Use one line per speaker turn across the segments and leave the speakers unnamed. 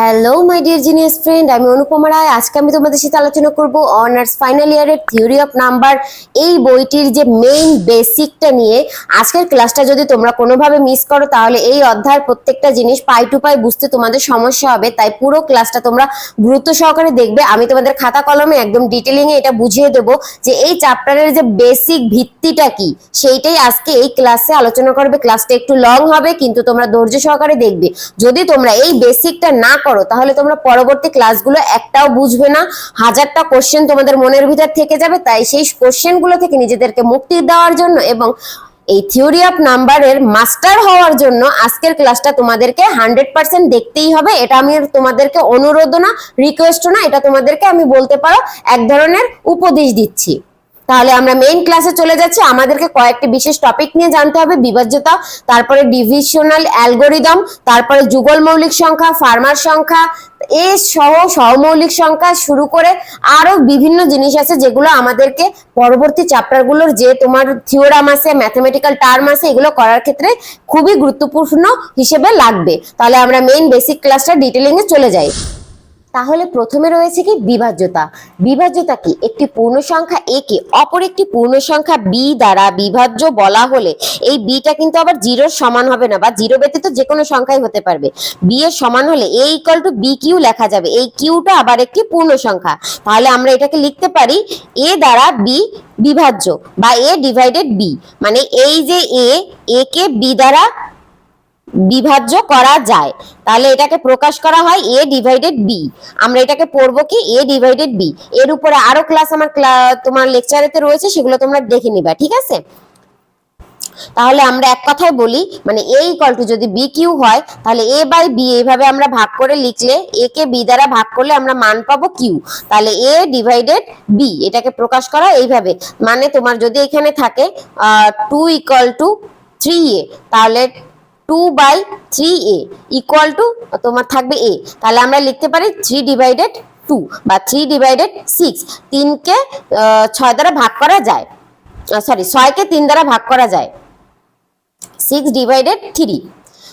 Hello my dear genius friend আমি অনুপমা রায়। আজকে আমি তোমাদের সাথে আলোচনা করব অনার্স ফাইনাল ইয়ারের থিওরি অফ নাম্বার এই বইটির যে মেইন বেসিকটা নিয়ে, আজকের ক্লাসটা যদি তোমরা কোনোভাবে মিস করো, তাহলে এই অধ্যায়ের প্রত্যেকটা জিনিস পাই টু পাই বুঝতে তোমাদের সমস্যা হবে। তাই পুরো ক্লাসটা তোমরা গুরুত্ব সহকারে দেখবে। আমি তোমাদের খাতা কলমে একদম ডিটেলিংয়ে এটা বুঝিয়ে দেবো যে এই চ্যাপ্টারের যে বেসিক ভিত্তিটা কি, সেইটাই আজকে এই ক্লাসে আলোচনা করবে। ক্লাসটা একটু লং হবে, কিন্তু তোমরা ধৈর্য সহকারে দেখবে। যদি তোমরা এই বেসিকটা না করো, তাহলে তোমরা পরবর্তী ক্লাসগুলো একটাও বুঝবে না। হাজারটা কোশ্চেন তোমাদের মনের ভিতর থেকে যাবে, তাই সেই কোশ্চেনগুলো থেকে নিজেদেরকে মুক্তি দেওয়ার জন্য এবং এই থিওরি অফ নাম্বারের মাস্টার হওয়ার জন্য আজকের ক্লাসটা তোমাদেরকে হান্ড্রেড পার্সেন্ট দেখতেই হবে। এটা আমি তোমাদেরকে অনুরোধ না রিকোয়েস্ট না, এটা তোমাদেরকে আমি বলতে পারো, এক ধরনের উপদেশ দিচ্ছি। তাহলে আমরা মেইন ক্লাসে চলে যাচ্ছি। আমাদেরকে কয়েকটি বিশেষ টপিক নিয়ে জানতে হবে। বিভাজ্যতা, তারপরে ডিভিশনাল অ্যালগোরিদম তারপরে যুগল মৌলিক সংখ্যা ফার্মার সংখ্যা, এ সহ সহমৌলিক সংখ্যা শুরু করে আরও বিভিন্ন জিনিস আছে যেগুলো আমাদেরকে পরবর্তী চ্যাপ্টারগুলোর যে তোমার থিওরাম আছে ম্যাথমেটিক্যাল টার্ম আছে, এগুলো করার ক্ষেত্রে খুবই গুরুত্বপূর্ণ হিসেবে লাগবে। তাহলে আমরা মেইন বেসিক ক্লাসটা ডিটেলিং এ চলে যাই। তাহলে প্রথমে রয়েছে কি বিভাজ্যতা। বিভাজ্যতা কি? একটি পূর্ণ সংখ্যা এ কে অপর একটি পূর্ণ সংখ্যা বি দ্বারা বিভাজ্য বলা হলে এই বিটা কিন্তু আবার জিরোর সমান হবে না বা জিরো ব্যতীত যে কোনো সংখ্যাই হতে পারবে। বি এর সমান হলে A equal to B Q লেখা যাবে। এই কিউটা আবার একটি পূর্ণ সংখ্যা তাহলে আমরা এটাকে লিখতে পারি এ দ্বারা বি বিভাজ্য বা এ ডিভাইডেড বি মানে এই যে এ এ কে বি দ্বারা বিভাজ্য করা যায়। তাহলে এটাকে প্রকাশ করা হয় এ ডিভাইডেড বি আমরা এটাকে পড়ব কি? এ ডিভাইডেড বি এর উপরে আরও ক্লাস আমার তোমার লেকচারেতে রয়েছে, সেগুলো তোমরা দেখে নিবা, ঠিক আছে? তাহলে আমরা এক কথায় বলি মানে এ ইকুয়াল টু যদি বি কিউ হয়, তাহলে এ বাই বি এইভাবে আমরা ভাগ করে লিখলে এ কে বি দ্বারা ভাগ করলে আমরা মান পাবো কিউ তাহলে এ ডিভাইডেড বি এটাকে প্রকাশ করা এইভাবে। মানে তোমার যদি এখানে থাকে two equal to three A তাহলে two by three A equal to তোমার থাকবে এ তাহলে আমরা লিখতে পারি থ্রি ডিভাইডেড টু বা থ্রি ডিভাইডেড সিক্স তিনকে ছয় দ্বারা ভাগ করা যায়। সরি ছয়কে তিন দ্বারা ভাগ করা যায়। সিক্স ডিভাইডেড থ্রি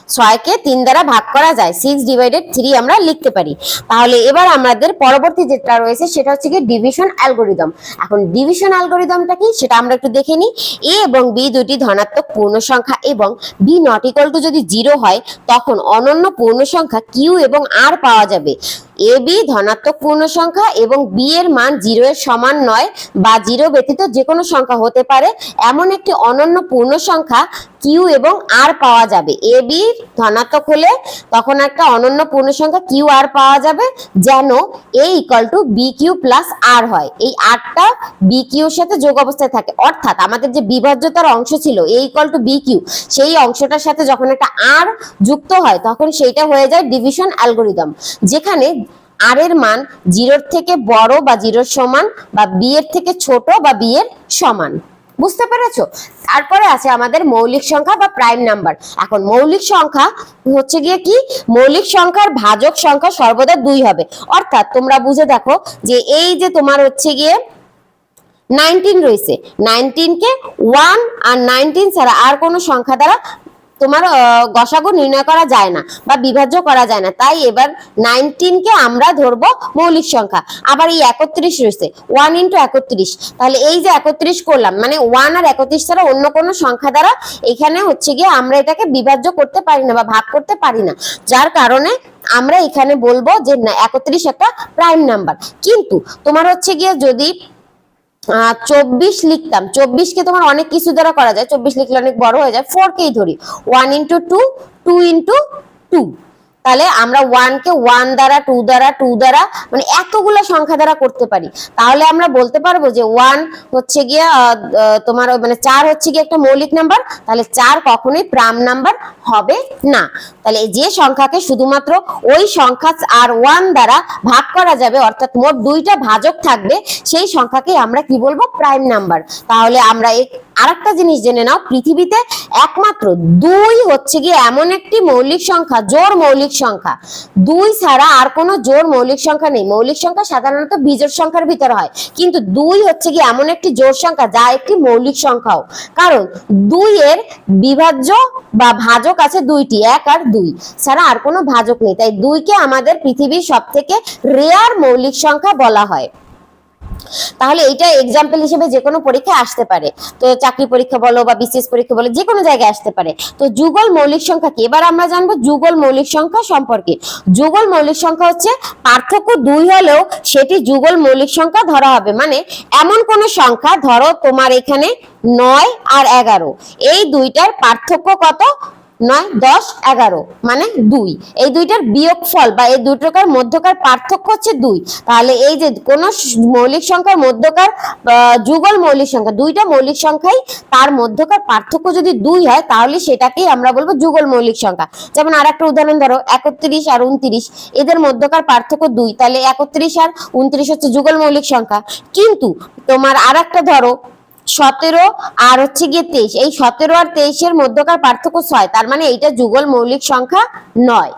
ছয়কে তিন দ্বারা ভাগ করা যায়। সিক্স ডিভাইডেড থ্রি আমরা লিখতে পারি। তাহলে এবার আমাদের পরবর্তী যেটা রয়েছে, সেটা হচ্ছে কি ডিভিশন অ্যালগোরিদম এখন ডিভিশন অ্যালগোরিদমটা কি? সেটা আমরা একটু দেখে নিই। এ এবং বি দুটি ধনাত্মক পূর্ণ সংখ্যা এবং বি নট ইকুয়াল টু যদি জিরো হয়, তখন অনন্য পূর্ণ সংখ্যা কিউ এবং আর পাওয়া যাবে। এ, বি ধনাত্মক পূর্ণ সংখ্যা এবং বি এর মান জিরো এর সমান নয় বা জিরো ব্যতীত যে কোনো সংখ্যা হতে পারে। এমন একটি অনন্য পূর্ণ সংখ্যা কিউ এবং আর পাওয়া যাবে। এ, বি ধনাত্মক হলে তখন একটা অনন্য পূর্ণ সংখ্যা কিউ আর পাওয়া যাবে, যেন a equal to b q plus r হয়। এই আরটা বি কিউর সাথে যোগ অবস্থায় থাকে। অর্থাৎ আমাদের যে বিভাজ্যতার অংশ ছিল a equal to b q সেই অংশটার সাথে যখন একটা আর যুক্ত হয়, তখন সেইটা হয়ে যায় ডিভিশন অ্যালগোরিদম যেখানে আর এর মান জিরোর থেকে বড় বা জিরোর সমান বা বি এর থেকে ছোট বা বি এর সমান। বুঝতে পেরেছ? তারপরে আছে আমাদের মৌলিক সংখ্যা বা প্রাইম নাম্বার এখন মৌলিক সংখ্যা হচ্ছে গিয়ে কি? মৌলিক সংখ্যার ভাজক সংখ্যা সর্বদা দুই হবে। অর্থাৎ তোমরা বুঝে দেখো যে এই যে তোমার হচ্ছে গিয়ে নাইনটিন রয়েছে। নাইনটিনকে ওয়ান আর নাইনটিন ছাড়া আর কোনো সংখ্যা দ্বারা তোমার গসাগু নির্ণয় করা যায় না বা বিভাজ্য করা যায় না। তাই এবার নাইনটিনকে আমরা ধরবো মৌলিক সংখ্যা। আবার এই একত্রিশ রয়েছে। ওয়ান ইন্টু একত্রিশ। তাহলে এই যে একত্রিশ করলাম মানে ওয়ান আর একত্রিশ ছাড়া অন্য কোনো সংখ্যা দ্বারা এখানে হচ্ছে গিয়ে আমরা এটাকে বিভাজ্য করতে পারি না বা ভাগ করতে পারি না। যার কারণে আমরা এখানে বলব যে একত্রিশ একটা প্রাইম নাম্বার কিন্তু তোমার হচ্ছে গিয়ে যদি চব্বিশ লিখতাম। চব্বিশকে তোমার অনেক কিছু দ্বারা করা যায়। চব্বিশ লিখলে অনেক বড় হয়ে যায়। ফোর কেই ধরি। One into two two into two তাহলে আমরা ওয়ান কে ওয়ান দ্বারা টু দ্বারা টু দ্বারা মানে এতগুলো সংখ্যা দ্বারা করতে পারি। তাহলে আমরা বলতে পারব যে ওয়ান হচ্ছে গিয়ে তোমার মানে চার হচ্ছে গিয়ে একটা মৌলিক নাম্বার তাহলে চার কখনোই প্রাম নাম্বার হবে না। তাহলে যে সংখ্যাকে শুধুমাত্র ওই সংখ্যা আর ওয়ান দ্বারা ভাগ করা যাবে, অর্থাৎ মোট দুইটা ভাজক থাকবে, সেই সংখ্যাকে আমরা কি বলব? প্রাইম নাম্বার তাহলে আমরা আরেকটা জিনিস জেনে নাও, পৃথিবীতে একমাত্র দুই হচ্ছে গিয়ে এমন একটি মৌলিক সংখ্যা, জোর মৌলিক সংখ্যা। দুই ছাড়া আর কোনো জোর মৌলিক সংখ্যা নেই। মৌলিক সংখ্যা সাধারণত বিজোড় সংখ্যার ভিতরে হয়। কিন্তু দুই হচ্ছে গিয়ে এমন একটি জোর সংখ্যা, যা একটি মৌলিক সংখ্যাও। কারণ দুই এর বিভাজ্য বা ভাজক আছে দুইটি, এক আর দুই। ছাড়া আর কোনো ভাজক নেই। তাই দুইকে আমাদের পৃথিবীর সব থেকে রেয়ার মৌলিক সংখ্যা বলা হয়। তাহলে এইটা এক্সাম্পল হিসেবে যে কোনো পরীক্ষায় আসতে পারে। তো চাকরি পরীক্ষা বলো বা বিসিএস পরীক্ষা বলো যে কোনো জায়গায় আসতে পারে। তো যুগল মৌলিক সংখ্যা কি? এবার আমরা জানব যুগল মৌলিক সংখ্যা সম্পর্কে। যুগল মৌলিক সংখ্যা হচ্ছে পার্থক্য দুই হলেও সেটি যুগল মৌলিক সংখ্যা ধরা হবে। মানে এমন কোন সংখ্যা ধরো তোমার এখানে নয় আর এগারো। এই দুইটার পার্থক্য কত? নয়, দশ, এগারো মানে দুই। এই দুইটার বিয়োগ ফল বা এই দুটোকার মধ্যকার পার্থক্য হচ্ছে দুই। তাহলে এই যে কোন মৌলিক সংখ্যার মধ্যকার যুগল মৌলিক সংখ্যা, দুইটা মৌলিক সংখ্যাই তার মধ্যকার পার্থক্য যদি দুই হয়, তাহলে সেটাকেই আমরা বলব যুগল মৌলিক সংখ্যা। যেমন আর একটা উদাহরণ ধরো, একত্রিশ আর উনত্রিশ। এদের মধ্যকার পার্থক্য দুই। তাহলে একত্রিশ আর উনত্রিশ হচ্ছে যুগল মৌলিক সংখ্যা। কিন্তু তোমার আর একটা ধরো সতেরো আর হচ্ছে গিয়ে তেইশ। এই সতেরো আর তেইশের মধ্যকার পার্থক্য ছয়, তার মানে এইটা যুগল মৌলিক সংখ্যা নয়।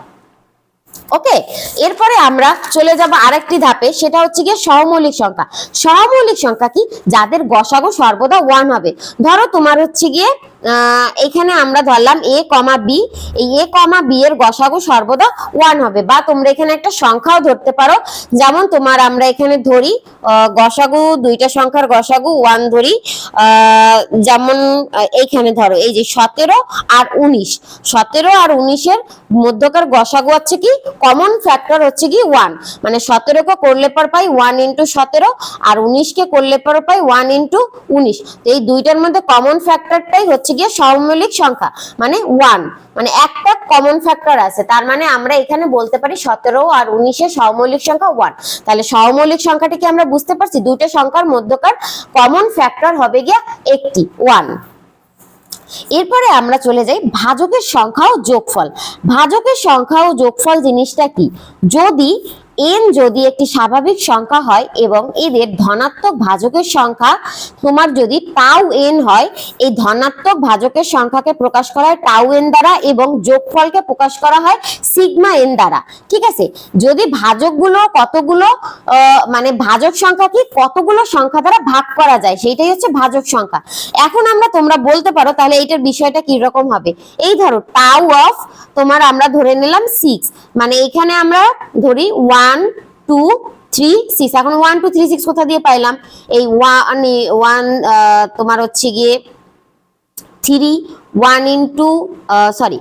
ওকে? এরপরে আমরা চলে যাব আরেকটি ধাপে, সেটা হচ্ছে গিয়ে সহমৌলিক সংখ্যা। সহমৌলিক সংখ্যা কি? যাদের গসাগো সর্বদা ওয়ান হবে। ধরো তোমার হচ্ছে গিয়ে এখানে আমরা ধরলাম এ কমা বি এই এ কমা বি এর গসাগু সর্বদা ওয়ান হবে। বা তোমরা এখানে একটা সংখ্যাও ধরতে পারো। যেমন তোমার আমরা এখানে ধরি গসাগু, দুইটা সংখ্যার গসাগু ওয়ান ধরি। যেমন এইখানে ধরো, এই যে সতেরো আর উনিশ। সতেরো আর উনিশের মধ্যকার গসাগু হচ্ছে কি? কমন ফ্যাক্টর হচ্ছে কি? ওয়ান মানে সতেরোকে করলে পর পাই? ওয়ান ইন্টু সতেরো আর উনিশকে করলে পর পাই? ওয়ান ইন্টু উনিশ। তো এই দুইটার মধ্যে কমন ফ্যাক্টরটাই হচ্ছে গিয়ে সহমৌলিক সংখ্যা মানে ওয়ান মানে একটা কমন ফ্যাক্টর আছে। তার মানে আমরা এখানে বলতে পারি সতেরো আর উনিশের সহমৌলিক সংখ্যা ওয়ান তাহলে সহমৌলিক সংখ্যাটা কি আমরা বুঝতে পারছি? দুইটা সংখ্যার মধ্যকার কমন ফ্যাক্টর হবে গিয়া একটি ওয়ান এরপরে আমরা চলে যাই ভাজকের সংখ্যা ও যোগফল। ভাজকের সংখ্যা ও যোগফল জিনিসটা কি? যদি এন যদি একটি স্বাভাবিক সংখ্যা হয় এবং এদের ধনাত্মক ভাজকের সংখ্যা তোমার যদি টাউ এন হয়, এই ধনাত্মক ভাজকের সংখ্যাকে প্রকাশ করা হয় টাউ এন দ্বারা এবং যোগফলকে প্রকাশ করা হয় সিগমা এন দ্বারা। ঠিক আছে? যদি ভাজকগুলো কতগুলো মানে ভাজক সংখ্যা কি? কতগুলো সংখ্যা দ্বারা ভাগ করা যায়? সেইটাই হচ্ছে ভাজক সংখ্যা। এখন আমরা তোমরা বলতে পারো তাহলে এইটার বিষয়টা কি রকম হবে? এই ধরো টাউ অফ তোমার আমরা ধরে নিলাম সিক্স মানে এখানে আমরা ধরি ওয়ান টু থ্রি সিক্স এখন ওয়ান টু থ্রি সিক্স কোথা দিয়ে পাইলাম? এই ওয়ান ওয়ান তোমার হচ্ছে গিয়ে থ্রি ওয়ান ইন্টু সরি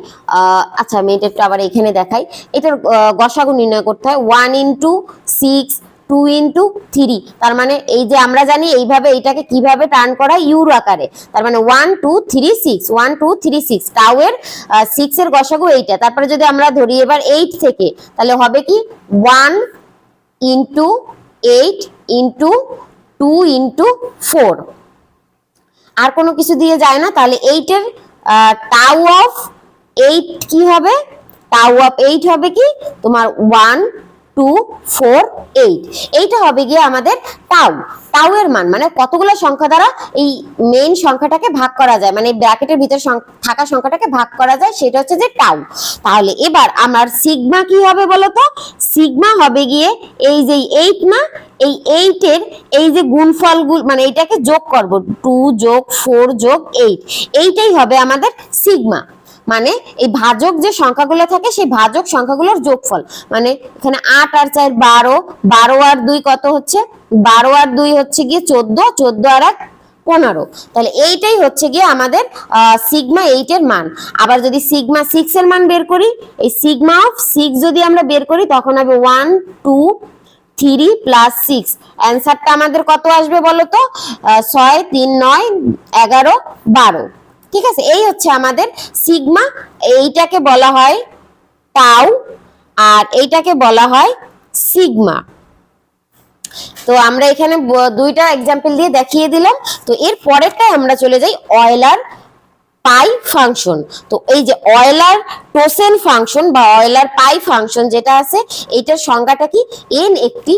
আচ্ছা আমি এটা একটু আবার এখানে দেখাই। এটার গসাগু নির্ণয় করতে হয়। One into six two into three তার মানে এই যে আমরা জানি এইভাবে এইটাকে কীভাবে টার্ন করা ইউর আকারে। তার মানে one two three six one two three six tau এর সিক্স এর গসাগু এইটা। তারপরে যদি আমরা ধরি এবার এইট থেকে, তাহলে হবে কি? One into eight into two into four আর কোনো কিছু দিয়ে যায় না। তাহলে এইটের টাউ অফ এইট কি হবে? টাউ অফ এইট হবে কি? তোমার ওয়ান টু ফোর এইট এইটা হবে গিয়ে আমাদের টাউ টাউ এর মান মানে কতগুলো সংখ্যা দ্বারা এই মেইন সংখ্যাটাকে ভাগ করা যায় মানে ব্র্যাকেটের ভিতর থাকা সংখ্যাটাকে ভাগ করা যায়, সেটা হচ্ছে যে টাউ তাহলে এবার আমার সিগমা কি হবে বলতো? সিগমা হবে গিয়ে এই যে এইট না, এই এইটের এই যে গুণফল মানে এইটাকে যোগ করব টু যোগ ফোর যোগ এইট এইটাই হবে আমাদের সিগমা মানে এই ভাজক যে সংখ্যাগুলো থাকে, সেই ভাজক সংখ্যাগুলোর যোগফল। মানে এখানে আট আর চার বারো বারো আর দুই কত হচ্ছে? বারো আর দুই হচ্ছে গিয়ে চোদ্দ চোদ্দ আর এক পনেরো। তাহলে এইটাই হচ্ছে গিয়ে আমাদের সিগমা এইটের মান। আবার যদি সিগমা সিক্স এর মান বের করি, এই সিগমা অফ সিক্স যদি আমরা বের করি, তখন হবে one two three plus six অ্যান্সারটা আমাদের কত আসবে বলো তো? ছয়, তিন, নয়, এগারো, বারো। ঠিক আছে? এই হচ্ছে আমাদের সিগমা, এইটাকে বলা হয় টাউ আর এইটাকে বলা হয় সিগমা। তো আমরা এখানে দুইটা এক্সাম্পল দিয়ে দেখিয়ে দিলাম। তো এর পরেরটাই আমরা চলে যাই অয়েলার পাই ফাংশন তো এই যে অয়েলার টোসেন ফাংশন বা অয়েলার পাই ফাংশন যেটা আছে এইটার সংজ্ঞাটা কি? এন একটি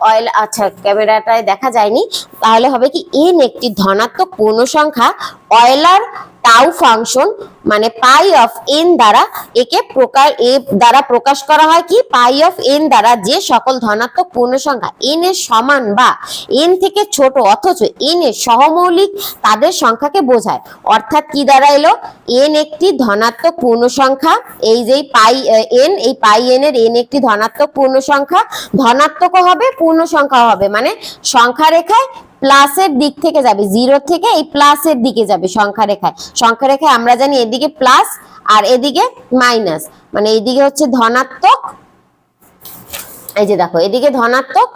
অয়েল আচ্ছা ক্যামেরাটায় দেখা যায়নি। তাহলে হবে কি এন একটি ধনাত্মক পূর্ণ সংখ্যা অয়েলার টাউ ফাংশন মানে পাই অফ এন দ্বারা একে প্রকার, এ দ্বারা প্রকাশ করা হয় কি? পাই অফ এন দ্বারা যে সকল ধনাত্মক পূর্ণ সংখ্যা এন এর সমান বা এন থেকে ছোট অথচ এন এর সহমৌলিক তাদের সংখ্যাকে বোঝায়। অর্থাৎ কি দ্বারা এলো? এন একটি ধনাত্মক পূর্ণ সংখ্যা এই যে পাই এন এই পাই এন এর এন একটি ধনাত্মক পূর্ণ সংখ্যা ধনাত্মকও হবে পূর্ণ সংখ্যাও হবে। মানে সংখ্যা রেখায় প্লাসের দিক থেকে যাবে জিরো থেকে এই প্লাসের দিকে যাবে সংখ্যা রেখায় সংখ্যা রেখায় আমরা জানি এদিকে প্লাস আর এদিকে মাইনাস মানে এইদিকে হচ্ছে ধনাত্মক এই যে দেখো, এদিকে ধনাত্মক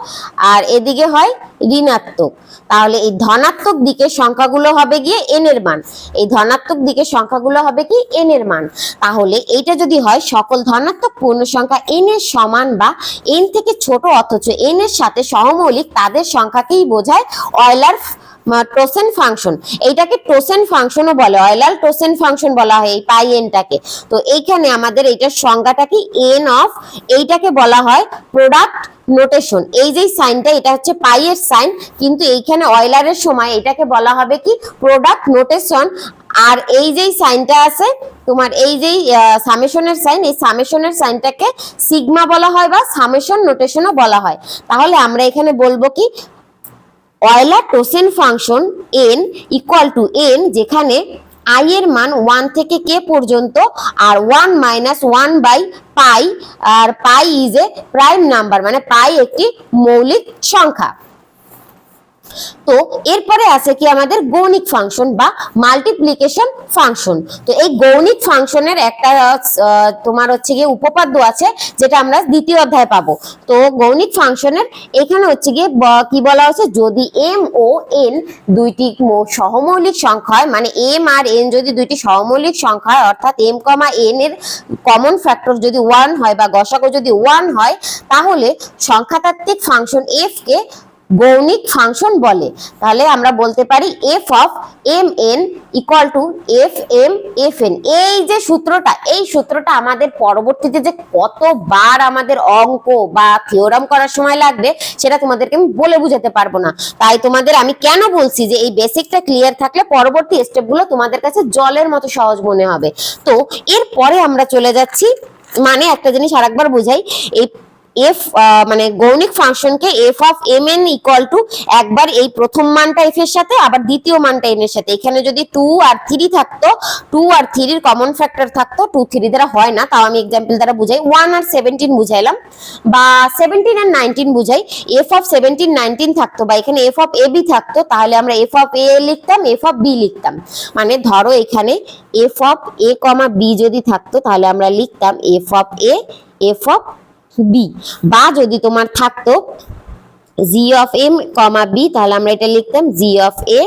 আর এদিকে হয় ঋণাত্মক। তাহলে এই ধনাত্মক দিকের সংখ্যাগুলো হবে গিয়ে এন এর মান। এই ধনাত্মক দিকের সংখ্যাগুলো হবে কি এন এর মান। তাহলে এইটা যদি হয়, সকল ধনাত্মক পূর্ণ সংখ্যা এন এর সমান বা এন থেকে ছোট অথচ এন এর সাথে সহমৌলিক তাদের সংখ্যাকেই বোঝায় অয়লার টোসেন ফাংশন। এইটাকে টোসেন ফাংশনও বলে অয়লার টোসেন ফাংশন বলা হয় এই পাই এনটাকে। তো এইখানে আমাদের এইটার সংজ্ঞাটা কি? এন অফ এইটাকে বলা হয় প্রোডাক্ট নোটেশন। এই যে সাইনটা, এটা হচ্ছে পাই এর সাইন, কিন্তু এইখানে অয়লারের সময় এটাকে বলা হবে কি? Product notation. আর এই যেই সাইনটা আছে, তোমার এই যেই সামেশনের সাইন, এই সামেশনের সাইনটাকে সিগমা বলা হয় বা সামেশন নোটেশনও বলা হয়। তাহলে আমরা এখানে বলব কি? Euler টোসেন function n equal to n যেখানে আই এর মান ওয়ান থেকে কে পর্যন্ত আর one minus one by pi R pi is a prime number মানে পাই একটি মৌলিক সংখ্যা। তো এরপরে আছে কি আমাদের গৌণিক ফাংশন বা মাল্টিপ্লিকেশন ফাংশন তো এই গৌণিক ফাংশনের একটা তোমার হচ্ছে গিয়ে উপপাদ্য আছে, যেটা আমরা দ্বিতীয় অধ্যায়ে পাবো। তো গৌণিক ফাংশনের এখানে হচ্ছে গিয়ে কি বলা হচ্ছে যদি এম ও এন দুইটি সহমৌলিক সংখ্যা হয় মানে এম আর এন যদি দুইটি সহমৌলিক সংখ্যা হয়, অর্থাৎ এম কমা এন এর কমন ফ্যাক্টর যদি ওয়ান হয় বা গসাগু যদি ওয়ান হয়, তাহলে সংখ্যাতাত্ত্বিক ফাংশন এফ কে গৌণিক ফাংশন বলে। তাহলে আমরা বলতে পারি f of m n equal to f m f n এই যে সূত্রটা, এই সূত্রটা আমাদের পরবর্তীতে যে কতবার আমাদের অঙ্ক বা থিওরাম করার সময় লাগবে, সেটা তোমাদেরকে আমি বলে বুঝাতে পারব না। তাই তোমাদের আমি কেন বলছি যে এই বেসিকটা ক্লিয়ার থাকলে পরবর্তী স্টেপগুলো তোমাদের কাছে জলের মতো সহজ মনে হবে? তো, এরপরে আমরা চলে যাচ্ছি। মানে একটা জিনিস আরেকবার বোঝাই, এই এফ মানে গৌণিক ফাংশনকে f of m n equal to একবার এই প্রথম মানটা এফ এর সাথে, আবার দ্বিতীয় মানটা এন এর সাথে। এখানে যদি টু আর থ্রি থাকতো টু আর থ্রির কমন ফ্যাক্টর থাকতো টু থ্রি দ্বারা হয় না। তাও আমি এক্সাম্পল দ্বারা বুঝাই। ওয়ান আর সেভেন্টিন বুঝাইলাম। বা সেভেন্টিন আর নাইনটিন বুঝাই। এফ অফ সেভেন্টিন নাইনটিন থাকতো বা এখানে এফ অফ এ বি থাকতো, তাহলে আমরা এফ অফ এ লিখতাম এফ অফ বি লিখতাম। মানে ধরো এখানে f of a comma b যদি থাকতো, তাহলে আমরা লিখতাম f of a f of b বা যদি তোমার থাকতো g of m comma b তাহলে আমরা এটা লিখতাম g of a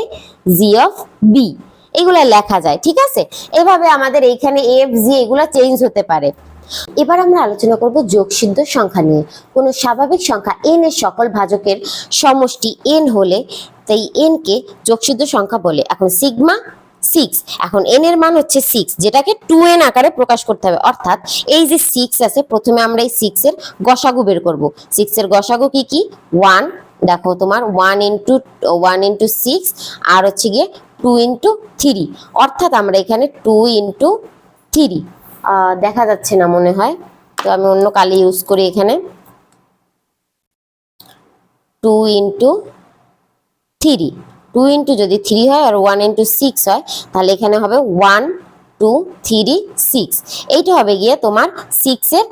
g of b এগুলো লেখা যায়, ঠিক আছে? এভাবে আমাদের এইখানে এফ জি এগুলো চেঞ্জ হতে পারে। এবার আমরা আলোচনা করব যোগসিদ্ধ সংখ্যা নিয়ে। কোনো স্বাভাবিক সংখ্যা এন এর সকল ভাজকের সমষ্টি এন হলে, তাই এন কে যোগসিদ্ধ সংখ্যা বলে। এখন সিগমা সিক্স এখন এন এর মান হচ্ছে সিক্স যেটাকে টু এন আকারে প্রকাশ করতে হবে। অর্থাৎ এই যে সিক্স আছে, প্রথমে আমরা এই সিক্স এর গসাগু বের করব। সিক্স এর গসাগু কি কি? ওয়ান দেখো তোমার one into one into six আর হচ্ছে গিয়ে টু ইন্টু থ্রি অর্থাৎ আমরা এখানে টু ইন্টু থ্রি দেখা যাচ্ছে না মনে হয়। তো আমি অন্য কালি ইউজ করি এখানে। Two into three two into যদি থ্রি হয় আর ওয়ান ইন্টু সিক্স হয়, তাহলে এখানে হবে ওয়ান টু থ্রি সিক্স এইটা হবে গিয়ে তোমার সিক্সের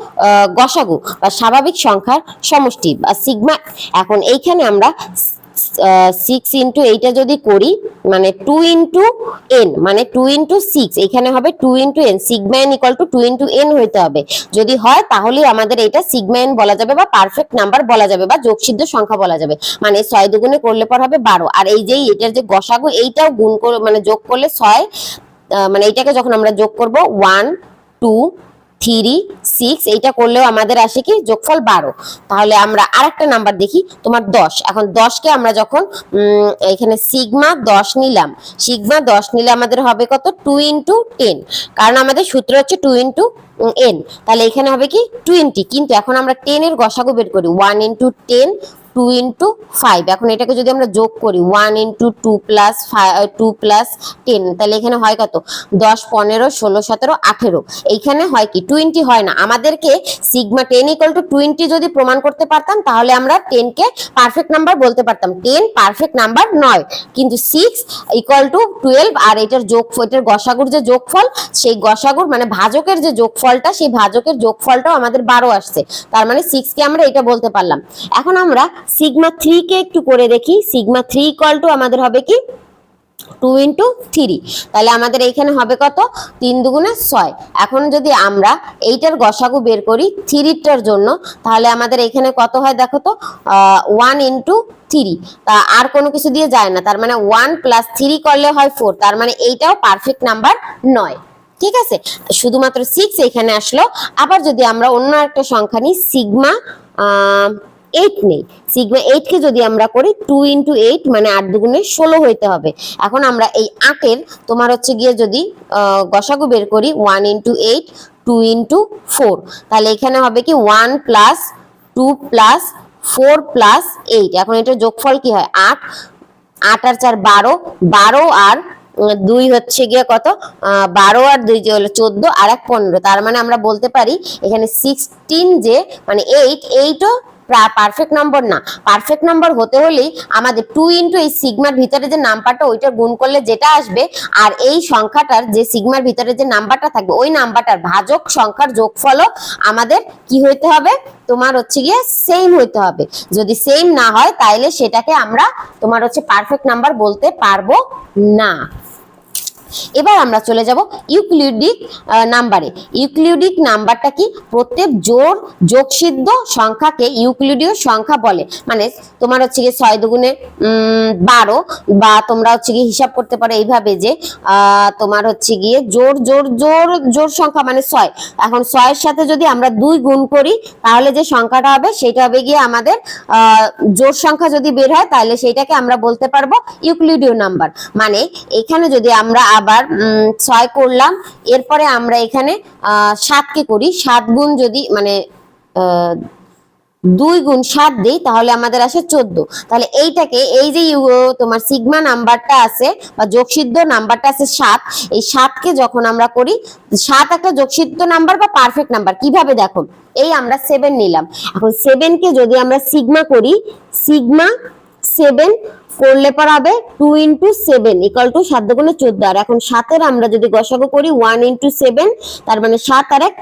গসাগু বা স্বাভাবিক সংখ্যার সমষ্টি বা সিগমা এখন এইখানে আমরা সিক্স ইন্টু এইটা যদি করি মানে টু ইন্টু এন মানে টু ইন্টু সিক্স হবে two into n two two into n হবে। যদি হয় আমাদের এটা এন বলা যাবে বা পারফেক্ট নাম্বার বলা যাবে বা যোগসিদ্ধ সংখ্যা বলা যাবে। মানে ছয় দুগুণে করলে পর হবে বারো। আর এই যে এটার যে গসাগু, এইটাও গুণ করে মানে যোগ করলে ছয় মানে এইটাকে যখন আমরা যোগ করব ওয়ান টু থ্রি, সিক্স, এইটা করলেও আমাদের আসে কি? যোগফল বারো। তাহলে আমরা আরেকটা নাম্বার দেখি, তোমার দশ। এখন দশকে আমরা যখন এখানে সিগমা দশ নিলাম, সিগমা দশ নিলে আমাদের হবে কত? Two into ten. কারণ আমাদের সূত্র হচ্ছে টু ইন্টু এন। তাহলে এখানে হবে কি? টোয়েন্টি। কিন্তু এখন আমরা টেনের গসাগু বের করি, one into ten two into five এখন এটাকে যদি আমরা যোগ করি one into two plus two plus ten তাহলে এখানে হয় কত? দশ, পনেরো, ষোলো, সতেরো, আঠেরো। এইখানে হয় কি? টোয়েন্টি হয় না। আমাদেরকে sigma ten equal to twenty যদি প্রমাণ করতে পারতাম, তাহলে আমরা টেনকে পারফেক্ট নাম্বার বলতে পারতাম। টেন পারফেক্ট নাম্বার নয়। কিন্তু সিক্স ইকুয়াল টু টুয়েলভ আর এটার যোগ, এটার গসাগুর যে যোগফল, সেই গসাগুর মানে ভাজকের যে যোগফলটা, সেই ভাজকের যোগফলটাও আমাদের বারো আসছে। তার মানে সিক্সকে আমরা এটা বলতে পারলাম। এখন আমরা সিগমা থ্রি কে একটু করে দেখি। সিগমা থ্রি ইকুয়াল টু আমাদের হবে কি? টু ইন্টু থ্রি তাহলে আমাদের এইখানে হবে কত? তিন দুগুণে ছয়। এখন যদি আমরা এইটার গসাগু বের করি থ্রিটার জন্য, তাহলে আমাদের এখানে কত হয় দেখো তো? ওয়ান ইন্টু থ্রি তা আর কোনো কিছু দিয়ে যায় না। তার মানে ওয়ান প্লাস থ্রি করলে হয় ফোর তার মানে এইটাও পারফেক্ট নাম্বার নয়। ঠিক আছে? শুধুমাত্র সিক্স এখানে আসলো। আবার যদি আমরা অন্য একটা সংখ্যা নিই সিগমা এইট নেই। সিগমা এইটকে যদি আমরা করি টু ইন্টু এইট মানে আট দুগুণে ষোলো হইতে হবে। এখন আমরা এই আটের, তোমার হচ্ছে গিয়ে যদি গসাগু বের করি one into eight two into four তাহলে এখানে হবে কি one plus two plus four plus eight এখন এটার যোগফল কি হয়? আট। আট আর চার বারো। বারো আর দুই হচ্ছে গিয়ে কত? বারো আর দুই যে হলো চোদ্দ আর এক পনেরো। তার মানে আমরা বলতে পারি, এখানে সিক্সটিন যে মানে এইট এইটও পারফেক্ট নম্বর না। পারফেক্ট নম্বর হতে হলেই আমাদের টু ইন্টু এই সিগমার ভিতরে যে নাম্বারটা, ওইটা গুণ করলে যেটা আসবে, আর এই সংখ্যাটার যে সিগমার ভিতরে যে নাম্বারটা থাকবে, ওই নাম্বারটার ভাজক সংখ্যার যোগফলও আমাদের কি হইতে হবে? তোমার হচ্ছে গিয়ে সেম হইতে হবে। যদি সেম না হয়, তাইলে সেটাকে আমরা তোমার হচ্ছে পারফেক্ট নাম্বার বলতে পারব না। এবার আমরা চলে যাব ইউক্লিডিক নাম্বারে। ইউক্লিডিক নাম্বারটা কি? প্রত্যেক জোর যোগসিদ্ধ সংখ্যাকে ইউক্লিডীয় সংখ্যা বলে। মানে তোমার হচ্ছে গিয়ে ছয় দুগুণে বারো বা তোমরা হচ্ছে গিয়ে হিসাব করতে পারো এইভাবে যে তোমার হচ্ছে গিয়ে জোর জোর জোর জোর সংখ্যা মানে ছয়। এখন ছয়ের সাথে যদি আমরা দুই গুণ করি, তাহলে যে সংখ্যাটা হবে, সেটা হবে গিয়ে আমাদের জোর সংখ্যা যদি বের হয়, তাহলে সেটাকে আমরা বলতে পারব ইউক্লিডীয় নাম্বার। মানে এখানে যদি আমরা আবার ছয় করলাম। এরপরে আমরা এখানে সাতকে করি। সাত গুণ যদি মানে দুই গুণ সাত দিই, তাহলে আমাদের আসে চোদ্দ। তাহলে এইটাকে, এই যে তোমার সিগমা নাম্বারটা আছে, বা যোগসিদ্ধ নাম্বারটা আছে সাত, এই সাতকে যখন আমরা করি, সাত একটা যোগসিদ্ধ নাম্বার বা পারফেক্ট নাম্বার, কীভাবে দেখো? এই আমরা সেভেন নিলাম। এখন সেভেনকে যদি আমরা সিগমা করি, সিগমা সেভেন করলে পর হবে two into seven equal to সাত দুগুণে চোদ্দ। আর এখন সাতের আমরা যদি গসাগো করি ওয়ান ইন্টু সেভেন তার মানে সাত আর এক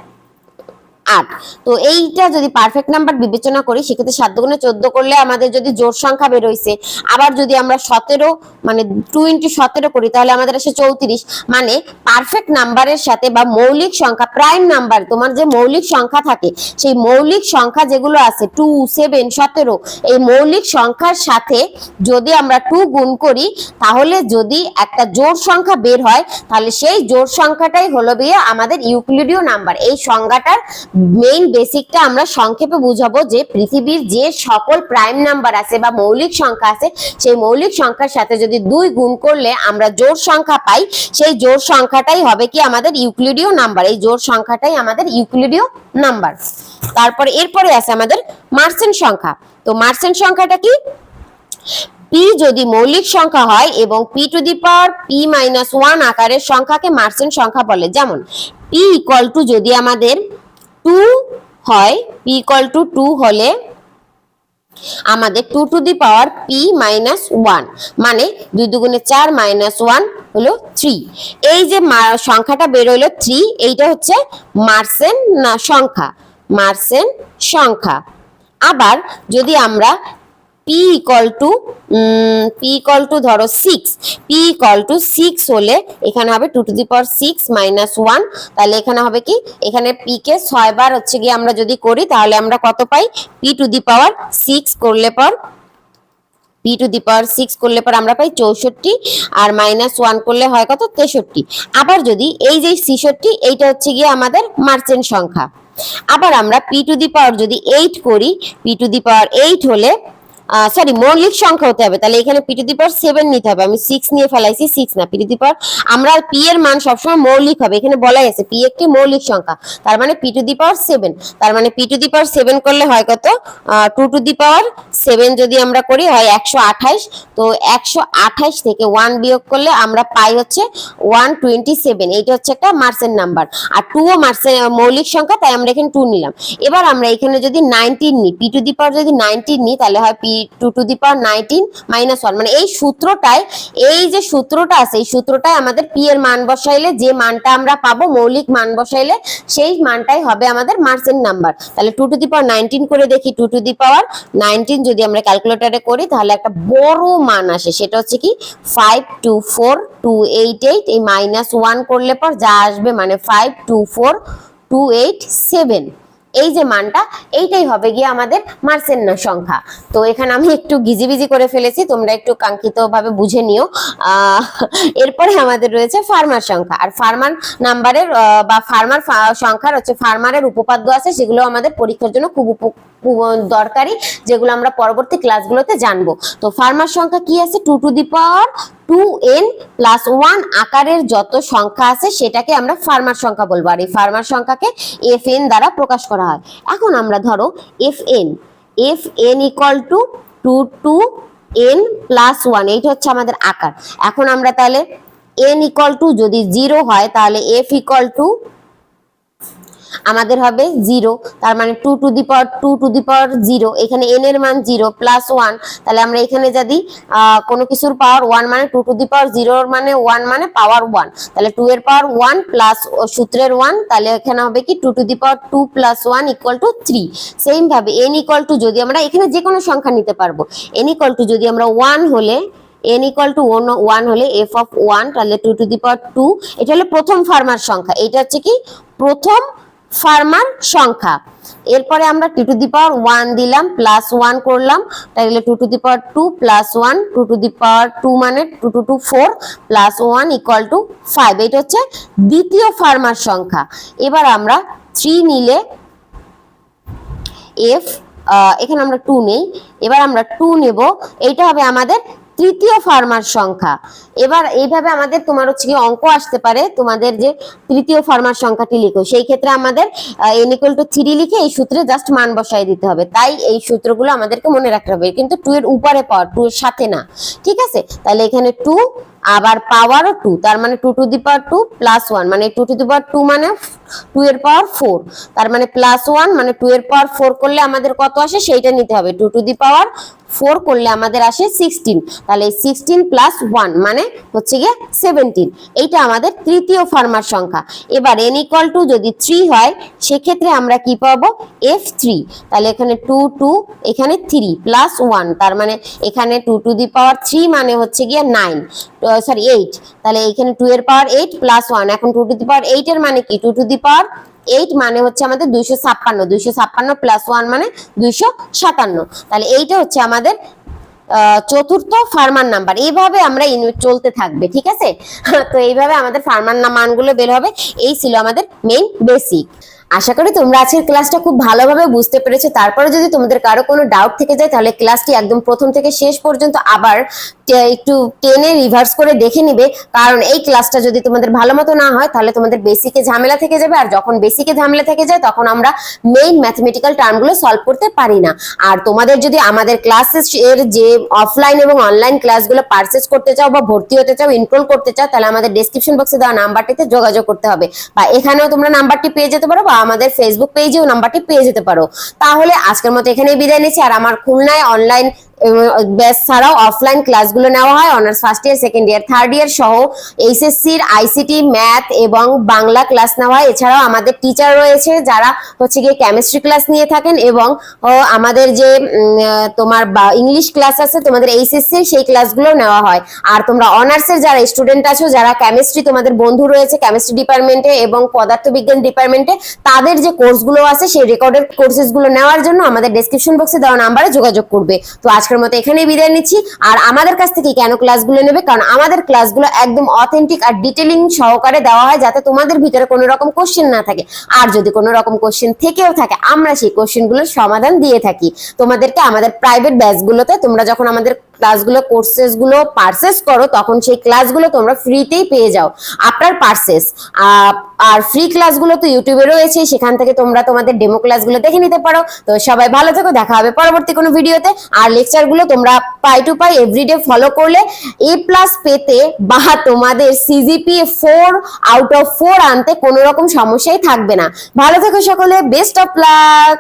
আট। তো এইটা যদি পারফেক্ট নাম্বার বিবেচনা করি, সেক্ষেত্রে সাত দুগুণে চোদ্দ করলে আমাদের যদি জোর সংখ্যা বেরোইছে আবার যদি আমরা সতেরো মানে টু ইন্টু সতেরো করি, তাহলে আমাদের আসে চৌত্রিশ। মানে পারফেক্ট নাম্বারের সাথে বা মৌলিক সংখ্যা প্রাইম নাম্বার তোমার যে মৌলিক সংখ্যা থাকে, সেই মৌলিক সংখ্যা যেগুলো আছে টু সেভেন সতেরো, এই মৌলিক সংখ্যার সাথে যদি আমরা টু গুণ করি, তাহলে যদি একটা জোড় সংখ্যা বের হয়, তাহলে সেই জোড় সংখ্যাটাই হলো গিয়ে আমাদের ইউক্লিডীয় নাম্বার। এই সংজ্ঞাটার মেইন বেসিকটা আমরা সংক্ষেপে বুঝাবো যে পৃথিবীর যে সকল প্রাইম নাম্বার আছে বা মৌলিক সংখ্যা আছে, সেই মৌলিক সংখ্যার সাথে যদি দুই গুণ করলে আমরা জোড় সংখ্যা পাই, সেই জোর সংখ্যাটাই হবে কি আমাদের ইউক্লিডীয় নাম্বার এই জোড় সংখ্যাটাই আমাদের ইউক্লিডীয় নাম্বার তারপরে এরপরে আছে আমাদের মার্সেন্ট সংখ্যা। তো মার্সেন্ট সংখ্যাটা কি? পি যদি মৌলিক সংখ্যা হয় এবং p two the power p minus one আকারের সংখ্যাকে মার্সেন্ট সংখ্যা বলে। যেমন পি ইকুয়াল টু যদি আমাদের টু হয় পি ইকুয়াল টু টু হলে আমাদের two two the power p minus one মানে দুই দুগুণে চার মাইনাস ওয়ান হলো থ্রি এই যে সংখ্যাটা বেরোলো থ্রি এইটা হচ্ছে মার্সেন সংখ্যা মার্সেন সংখ্যা। আবার যদি আমরা p equal to p equal to ধরো six p equal to six হলে এখানে হবে two two the power six minus one তাহলে এখানে হবে কি? এখানে পি কে ছয় বার হচ্ছে গিয়ে আমরা যদি করি, তাহলে আমরা কত পাই? P two the power six করলে পর p two the power six করলে পর আমরা পাই চৌষট্টি, আর মাইনাস ওয়ান করলে হয় কত? তেষট্টি। আবার যদি এই যে ছিষট্টি, এইটা হচ্ছে গিয়ে আমাদের মার্চেন্ট সংখ্যা। আবার আমরা পি টু দি পাওয়ার যদি এইট করি p two the power eight হলে সরি মৌলিক সংখ্যা হতে হবে। তাহলে এখানে p two the power seven নিতে হবে। আমি সিক্স নিয়ে ফেলাইছি সিক্স না। পি টু দি পাওয়ার আমরা পি এর মান সবসময় মৌলিক হবে। এখানে বলাই আছে পি একটি মৌলিক সংখ্যা। তার মানে p two the power seven তার মানে p two the power seven করলে হয় কত? Two two the power seven যদি আমরা করি, হয় একশো আঠাইশ। তো একশো আঠাইশ থেকে ওয়ান বিয়োগ করলে আমরা পাই হচ্ছে ওয়ান টোয়েন্টি সেভেন এইটা হচ্ছে একটা মার্সের নাম্বার। আর টু ও মার্সের মৌলিক সংখ্যা, তাই আমরা এখানে টু নিলাম। এবার আমরা এখানে যদি নাইনটিন নিই পি টু দি পাওয়ার যদি নাইনটিন নিই, তাহলে হয় p two two the power nineteen minus one মানে এই সূত্রটায়, এই যে সূত্রটা আছে, এই সূত্রটায় আমাদের পি এর মান বসাইলে, যে মানটা আমরা পাবো, মৌলিক মান বসাইলে, সেই মানটাই হবে আমাদের মার্সের নাম্বার তাহলে two two the power nineteen করে দেখি two two the power nineteen যদি আমরা ক্যালকুলেটারে করি, তাহলে একটা বড় মান আসে। সেটা হচ্ছে কি five two four two eight eight এই মাইনাস ওয়ান করলে পর যা আসবে মানে five two four two eight seven এই যে মানটা, এইটাই হবে গিয়ে আমাদের মার্সেন সংখ্যা। তো এখানে আমি একটু গিজি গিজিবিজি করে ফেলেছি, তোমরা একটু কাঙ্ক্ষিত ভাবে বুঝে নিও। এরপরে আমাদের রয়েছে ফার্মার সংখ্যা। আর ফার্মার নাম্বারের বা ফার্মার সংখ্যার হচ্ছে ফার্মারের উপপাদ্য আছে, সেগুলো আমাদের পরীক্ষার জন্য খুব উপ- দরকারি, যেগুলো আমরা পরবর্তী ক্লাসগুলোতে জানব। তো ফার্মার সংখ্যা কি আছে? Two two the power two n plus one আকারের যত সংখ্যা আছে, সেটাকে আমরা ফার্মার সংখ্যা বলব। আর এই ফার্মার সংখ্যাকে এফ এন দ্বারা প্রকাশ করা হয়। এখন আমরা ধরো F N F N equal to two to N plus one এইটা হচ্ছে আমাদের আকার। এখন আমরা তাহলে এন ইকুয়াল টু যদি জিরো হয়, তাহলে এফ ইকুয়াল টু আমাদের হবে জিরো তার মানে two two the power two two the power zero এখানে এন এর মান জিরো প্লাস ওয়ান তাহলে আমরা এখানে যদি কোনো কিছুর পাওয়ার ওয়ান মানে টু টু দি পাওয়ার জিরোর মানে ওয়ান মানে পাওয়ার ওয়ান তাহলে টু এর পাওয়ার ওয়ান প্লাস সূত্রের ওয়ান তাহলে এখানে হবে কি two two the power two plus one equal to three same ভাবে এন ইকুয়াল টু যদি আমরা এখানে যে কোনো সংখ্যা নিতে পারব এন ইকুয়াল টু যদি আমরা ওয়ান হলে, n ইকুয়াল টু ওয়ান হলে এফ অফ ওয়ান তাহলে two two the power two এটা হলো প্রথম ফার্মার সংখ্যা এটা হচ্ছে কি প্রথম ফার্মার সংখ্যা। এরপরে আমরা two two the power one দিলাম প্লাস ওয়ান করলাম, তাহলে two two the power two plus one two two the power two মানে two two two four plus one equal to five এটা হচ্ছে দ্বিতীয় ফার্মার সংখ্যা। এবার আমরা থ্রি নিলে এফ এখানে আমরা টু নেই। এবার আমরা টু নেব। এইটা হবে আমাদের তৃতীয় ফার্মার সংখ্যা। এবার এইভাবে আমাদের তোমার হচ্ছে অঙ্ক আসতে পারে, তোমাদের যে তৃতীয় ফার্মার সংখ্যাটি লিখো। সেই ক্ষেত্রে আমাদের এন ইকুয়াল টু থ্রি লিখে এই সূত্রে জাস্ট মান বসাই দিতে হবে। তাই এই সূত্রগুলো আমাদেরকে মনে রাখতে হবে। কিন্তু টু এর উপরে পাওয়ার টু এর সাথে না। ঠিক আছে? তাহলে এখানে টু আবার পাওয়ারও টু তার মানে two two the power two plus one মানে two two the power two মানে টু এর পাওয়ার ফোর তার মানে প্লাস ওয়ান মানে টু এর পাওয়ার ফোর করলে আমাদের কত আসে? সেইটা নিতে হবে। Two two the power four করলে আমাদের আসে সিক্সটিন তাহলে সিক্সটিন প্লাস ওয়ান মানে হচ্ছে গিয়ে সেভেন্টিন এইটা আমাদের তৃতীয় ফার্মার সংখ্যা। এবার এন ইকুয়াল টু যদি থ্রি হয়, সেক্ষেত্রে আমরা কি পাবো? এফ থ্রি তাহলে এখানে টু টু এখানে থ্রি প্লাস ওয়ান তার মানে এখানে two two the power three মানে হচ্ছে গিয়ে নাইন সরি এইট তাহলে এখানে টু এর পাওয়ার এইট প্লাস ওয়ান এখন two two the power eight এর মানে কি? Two two the power eight মানে হচ্ছে আমাদের দুইশো ছাপ্পান্ন দুইশো ছাপ্পান্ন প্লাস ওয়ান মানে দুইশো সাতান্ন। তাহলে এইটা হচ্ছে আমাদের চতুর্থ ফার্মার নাম্বার এইভাবে আমরা চলতে থাকবে, ঠিক আছে? তো এইভাবে আমাদের ফার্মার মানগুলো বের হবে। এই ছিল আমাদের মেইন বেসিক আশা করি তোমরা আজকের ক্লাসটা খুব ভালোভাবে বুঝতে পেরেছ। তারপরে যদি তোমাদের কারও কোনো ডাউট থেকে যায়, তাহলে ক্লাসটি একদম প্রথম থেকে শেষ পর্যন্ত আবার একটু টেনে রিভার্স করে দেখে নিবে। কারণ এই ক্লাসটা যদি তোমাদের ভালো মতো না হয়, তাহলে তোমাদের বেসিকে ঝামেলা থেকে যাবে। আর যখন বেসিকে ঝামেলা থেকে যায়, তখন আমরা মেইন ম্যাথমেটিক্যাল টার্মগুলো সলভ করতে পারি না। আর তোমাদের যদি আমাদের ক্লাসেস এর যে অফলাইন এবং অনলাইন ক্লাসগুলো পারচেস করতে চাও বা ভর্তি হতে চাও ইনরোল করতে চাও, তাহলে আমাদের ডেসক্রিপশন বক্সে দেওয়া নাম্বারটিতে যোগাযোগ করতে হবে। বা এখানেও তোমরা নাম্বারটি পেয়ে যেতে পারো বা আমাদের ফেসবুক পেজেও নাম্বারটি পেয়ে যেতে পারো। তাহলে আজকের মতো এখানেই বিদায় নিচ্ছি। আর আমার খুলনায় অনলাইন ব্যাচ ছাড়াও অফলাইন ক্লাসগুলো নেওয়া হয় honours first year second year third year সহ এইচএসসির আইসিটি ম্যাথ এবং বাংলা ক্লাস নেওয়া হয়। এছাড়াও আমাদের টিচার রয়েছে যারা হচ্ছে গিয়ে কেমিস্ট্রি ক্লাস নিয়ে থাকেন এবং আমাদের যে তোমার ইংলিশ ক্লাস আছে, তোমাদের এইচএসসি সেই ক্লাসগুলো নেওয়া হয়। আর তোমরা অনার্সের যারা স্টুডেন্ট আছো, যারা কেমিস্ট্রি তোমাদের বন্ধু রয়েছে কেমিস্ট্রি ডিপার্টমেন্টে এবং পদার্থবিজ্ঞান ডিপার্টমেন্টে তাদের যে কোর্সগুলো আছে, সেই রেকর্ডেড কোর্সেসগুলো নেওয়ার জন্য আমাদের ডেসক্রিপশন বক্সে দেওয়া নাম্বারে যোগাযোগ করবে। তো আজকে আজকের মতো এখানেই বিদায় নিচ্ছি। আর আমাদের কাছ থেকে কেন ক্লাসগুলো নেবে? কারণ আমাদের ক্লাসগুলো একদম অথেন্টিক আর ডিটেলিং সহকারে দেওয়া হয় যাতে তোমাদের ভিতরে কোনো রকম কোশ্চেন না থাকে। আর যদি কোনো রকম কোশ্চেন থেকেও থাকে, আমরা সেই কোশ্চেনগুলোর সমাধান দিয়ে থাকি। তোমাদেরকে আমাদের প্রাইভেট ব্যাচগুলোতে তোমরা যখন আমাদের ক্লাসগুলো কোর্সেসগুলো পারচেস করো, তখন সেই ক্লাসগুলো তোমরা ফ্রিতেই পেয়ে যাও। আপনার পারচেস আর ফ্রি ক্লাসগুলো তো ইউটিউবে রয়েছে, সেখান থেকে তোমরা তোমাদের ডেমো ক্লাসগুলো দেখে নিতে পারো। তো সবাই ভালো থেকো, দেখা হবে পরবর্তী কোনো ভিডিওতে আর লেকচারগুলো তোমরা পাই টু পাই এভরিডে ফলো করলে এ প্লাস পেতে বা তোমাদের CGPA four out of four আনতে কোনো রকম সমস্যাই থাকবে না। ভালো থেকো সকলে বেস্ট অফ লাক